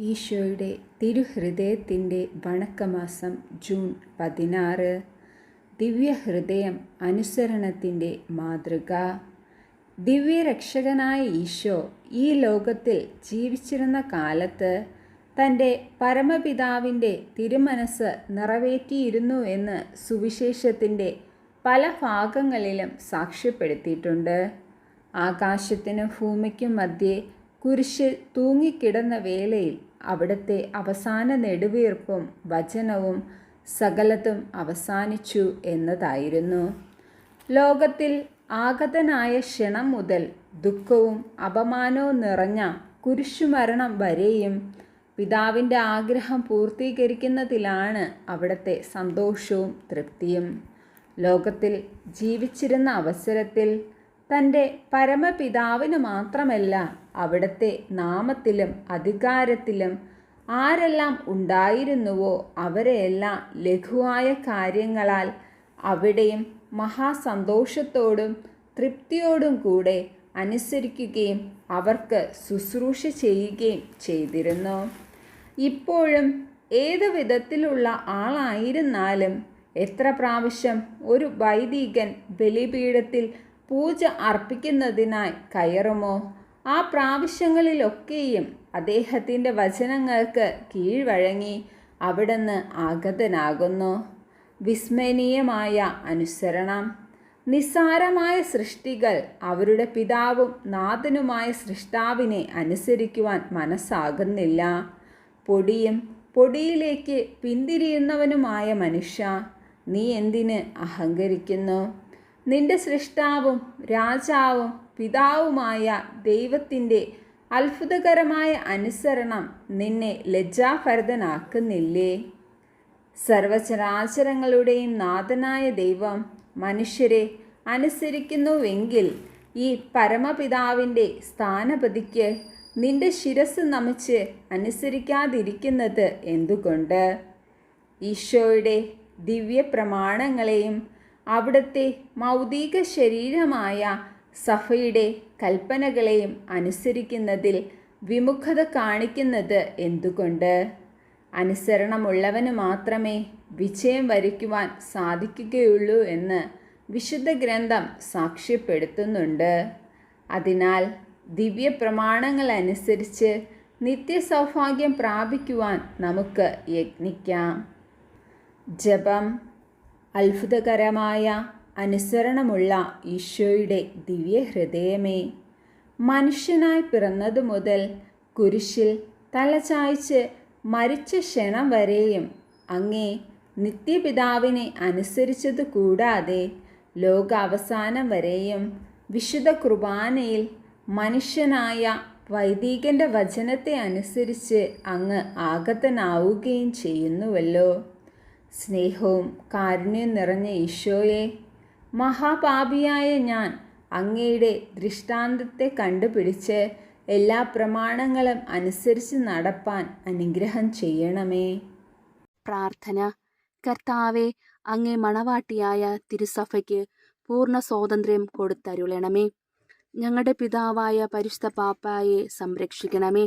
ഈശോയുടെ തിരുഹൃദയത്തിന്റെ വണക്കമാസം ജൂൺ പതിനാറ്. ദിവ്യഹൃദയം അനുസരണത്തിന്റെ മാതൃക. ദിവ്യരക്ഷകനായ ഈശോ ഈ ലോകത്തിൽ ജീവിച്ചിരുന്ന കാലത്ത് തന്റെ പരമപിതാവിന്റെ തിരുമനസ് നിറവേറ്റിയിരുന്നു എന്ന് സുവിശേഷത്തിന്റെ പല ഭാഗങ്ങളിലും സാക്ഷ്യപ്പെടുത്തിയിട്ടുണ്ട്. ആകാശത്തിനും ഭൂമിക്കും മധ്യേ കുരിശിൽ തൂങ്ങിക്കിടന്ന വേളയിൽ അവിടുത്തെ അവസാന നെടുവീർപ്പും വചനവും സകലതും അവസാനിച്ചു എന്നതായിരുന്നു. ലോകത്തിൽ ആഗതനായ ക്ഷണം മുതൽ ദുഃഖവും അപമാനവും നിറഞ്ഞ കുരിശുമരണം വരെയും പിതാവിന്റെ ആഗ്രഹം പൂർത്തീകരിക്കുന്നതിലാണ് അവിടുത്തെ സന്തോഷവും തൃപ്തിയും. ലോകത്തിൽ ജീവിച്ചിരുന്ന അവസരത്തിൽ തന്റെ പരമപിതാവിന് മാത്രമല്ല അവിടത്തെ നാമത്തിലും അധികാരത്തിലും ആരെല്ലാം ഉണ്ടായിരുന്നുവോ അവരെയെല്ലാം ലഘുവായ കാര്യങ്ങളാൽ അവിടെയും മഹാസന്തോഷത്തോടും തൃപ്തിയോടും കൂടെ അനുസരിക്കുകയും അവർക്ക് ശുശ്രൂഷ ചെയ്യുകയും ചെയ്തിരുന്നു. ഇപ്പോഴും ഏത് വിധത്തിലുള്ള ആളായിരുന്നാലും എത്ര പ്രാവശ്യം ഒരു വൈദികൻ ബലിപീഠത്തിൽ പൂജ അർപ്പിക്കുന്നതിനായി കയറുമോ? ആ പ്രാവശ്യങ്ങളിലൊക്കെയും അദ്ദേഹത്തിന്റെ വചനങ്ങൾക്ക് കീഴ്വഴങ്ങി അവിടുന്ന് ആഗതനാകുന്നു. വിസ്മരണീയമായ അനുസരണം. നിസ്സാരമായ സൃഷ്ടികൾ അവരുടെ പിതാവും നാഥനുമായ സൃഷ്ടാവിനെ അനുസരിക്കുവാൻ മനസ്സാകുന്നില്ല. പൊടിയും പൊടിയിലേക്ക് പിന്തിരിയുന്നവനുമായ മനുഷ്യ നീ എന്തിന് അഹങ്കരിക്കുന്നു? നിന്റെ സൃഷ്ടാവും രാജാവും പിതാവുമായ ദൈവത്തിന്റെ അത്ഭുതകരമായ അനുസരണം നിന്നെ ലജ്ജാഭരതനാക്കുന്നില്ലേ? സർവചരാചരങ്ങളുടെയും നാഥനായ ദൈവം മനുഷ്യരെ അനുസരിക്കുന്നുവെങ്കിൽ ഈ പരമപിതാവിന്റെ സ്ഥാനപതിക്ക് നിന്റെ ശിരസ് നമിച്ച് അനുസരിക്കാതിരിക്കുന്നത് എന്തുകൊണ്ട്? ഈശോയുടെ ദിവ്യ പ്രമാണങ്ങളെയും അവിടുത്തെ മൗതിക ശരീരമായ സഫയുടെ കൽപ്പനകളെയും അനുസരിക്കുന്നതിൽ വിമുഖത കാണിക്കുന്നത് എന്തുകൊണ്ട്? അനുസരണമുള്ളവന് മാത്രമേ വിജയം വരിക്കുവാൻ സാധിക്കുകയുള്ളൂ എന്ന് വിശുദ്ധ ഗ്രന്ഥം സാക്ഷ്യപ്പെടുത്തുന്നുണ്ട്. അതിനാൽ ദിവ്യ പ്രമാണങ്ങൾ അനുസരിച്ച് നിത്യസൗഭാഗ്യം പ്രാപിക്കുവാൻ നമുക്ക് യത്നിക്കാം ജപം അത്ഭുതകരമായ അനുസരണമുള്ള ഈശോയുടെ ദിവ്യഹൃദയമേ മനുഷ്യനായി പിറന്നതു മുതൽ കുരിശിൽ തലചായ്ച്ച് മരിച്ച ക്ഷണം വരെയും അങ്ങേ നിത്യപിതാവിനെ അനുസരിച്ചതു കൂടാതെ ലോകാവസാനം വരെയും വിശുദ്ധ കുർബാനയിൽ മനുഷ്യനായ വൈദികന്റെ വചനത്തെ അനുസരിച്ച് അങ്ങ് ആഗതനാവുകയും ചെയ്യുന്നുവല്ലോ. സ്നേഹവും കാരുണ്യം നിറഞ്ഞ ഈശോയെ മഹാപാപിയായ ഞാൻ അങ്ങയുടെ ദൃഷ്ടാന്തത്തെ കണ്ടുപിടിച്ച് എല്ലാ പ്രമാണങ്ങളും അനുസരിച്ച് നടപ്പാൻ അനുഗ്രഹം ചെയ്യണമേ. പ്രാർത്ഥന. കർത്താവെ അങ്ങേ മണവാട്ടിയായ തിരുസഭയ്ക്ക് പൂർണ സ്വാതന്ത്ര്യം കൊടുത്തരുളണമേ. ഞങ്ങളുടെ പിതാവായ പരിശുദ്ധ പാപ്പായെ സംരക്ഷിക്കണമേ.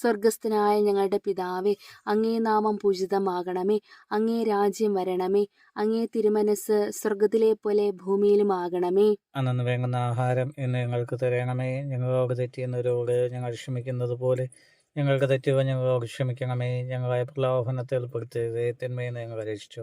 സ്വർഗസ്ഥനായ ഞങ്ങളുടെ പിതാവേ അങ്ങേ നാമം പൂജിതമാകണമേ അങ്ങേ രാജ്യം വരണമേ അങ്ങേ തിരുമനസ് സ്വർഗത്തിലെ പോലെ ഭൂമിയിലും ആകണമേ അന്നു വേണ്ടുന്ന ആഹാരം എന്ന് ഞങ്ങൾക്ക് തരണമേ. ഞങ്ങളോട് തെറ്റിയുന്നവരോട് ഞങ്ങൾ ക്ഷമിക്കുന്നത് പോലെ ഞങ്ങൾക്ക് തെറ്റുക ഞങ്ങളോട് ക്ഷമിക്കണമേ. ഞങ്ങളെ പ്രലോഭനത്തിൽ ഉൾപ്പെടുത്തരുത് തന്മയെന്ന് ഞങ്ങൾ രക്ഷിച്ചു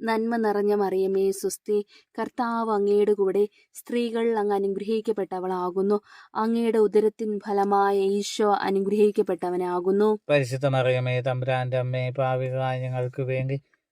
നന്മ നിറഞ്ഞ മറിയമേ സുസ്തി കർത്താവ് അങ്ങയുടെ കൂടെ സ്ത്രീകൾ അങ്ങ് അനുഗ്രഹിക്കപ്പെട്ടവളാകുന്നു. അങ്ങയുടെ ഉദരത്തിൻ ഫലമായ ഈശോ അനുഗ്രഹിക്കപ്പെട്ടവനാകുന്നു. പരിശുദ്ധ മറിയമേ തമ്പുരാന്റെ അമ്മേ പാവിക ഞങ്ങൾക്ക് വേണ്ടി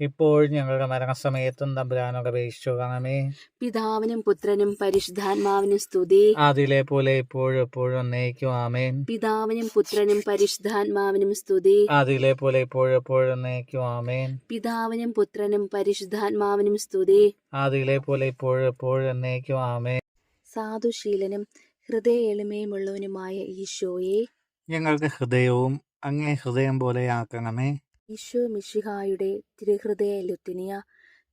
ഇപ്പോഴും ഞങ്ങളുടെ മരണസമയത്തും തമ്പുരാനോട് അപേക്ഷിച്ചോളണമേ പിതാവിനും പുത്രനും പരിശുദ്ധാത്മാവിനും സ്തുതി. അതിലെ പോലെ ഇപ്പോഴും എപ്പോഴും ഒന്നേക്കും ആമേൻ. പിതാവിനും പുത്രനും പരിശുദ്ധാത്മാവിനും സ്തുതി. അതിലെ പോലെ ഇപ്പോഴും എപ്പോഴും ഒന്നേക്കും ആമേൻ. പിതാവിനും പുത്രനും പരിശുദ്ധാത്മാവിനും സ്തുതി. അതിലെ പോലെ ഇപ്പോഴും എപ്പോഴും എന്നേക്കും. ആമേൻ. സാധുശീലനും ഹൃദയ എളിമയുമുള്ളവനുമായ ഈശോയെ ഞങ്ങൾക്ക് ഹൃദയവും അങ്ങേ ഹൃദയം പോലെ ആക്കണമേ. ഈശോ മിശിഹായുടെ തിരുഹൃദയ ലുത്തിനിയ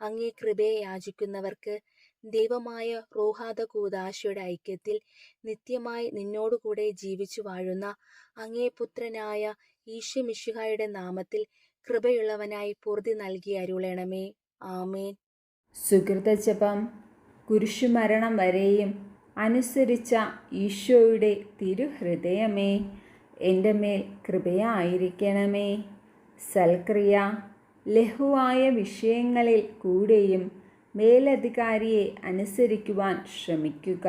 അങ്ങേ കൃപയെ യാചിക്കുന്നവർക്ക് ദൈവമായ റോഹാദ കൂദാശയുടെ ഐക്യത്തിൽ നിത്യമായി നിന്നോടുകൂടെ ജീവിച്ചു വാഴുന്ന അങ്ങേ പുത്രനായ ഈശ്വമിഷുഹായുടെ നാമത്തിൽ കൃപയുള്ളവനായി പൂർതി നൽകി അരുളണമേ. ആമേൻ. സുഹൃതജപം കുരിശുമരണം വരെയും അനുസരിച്ച ഈശോയുടെ തിരുഹൃദയമേ എന്റെ മേൽ കൃപയായിരിക്കണമേ. സൽക്രിയ ലഘുവായ വിഷയങ്ങളിൽ കൂടെയും മേലധികാരിയെ അനുസരിക്കുവാൻ ശ്രമിക്കുക.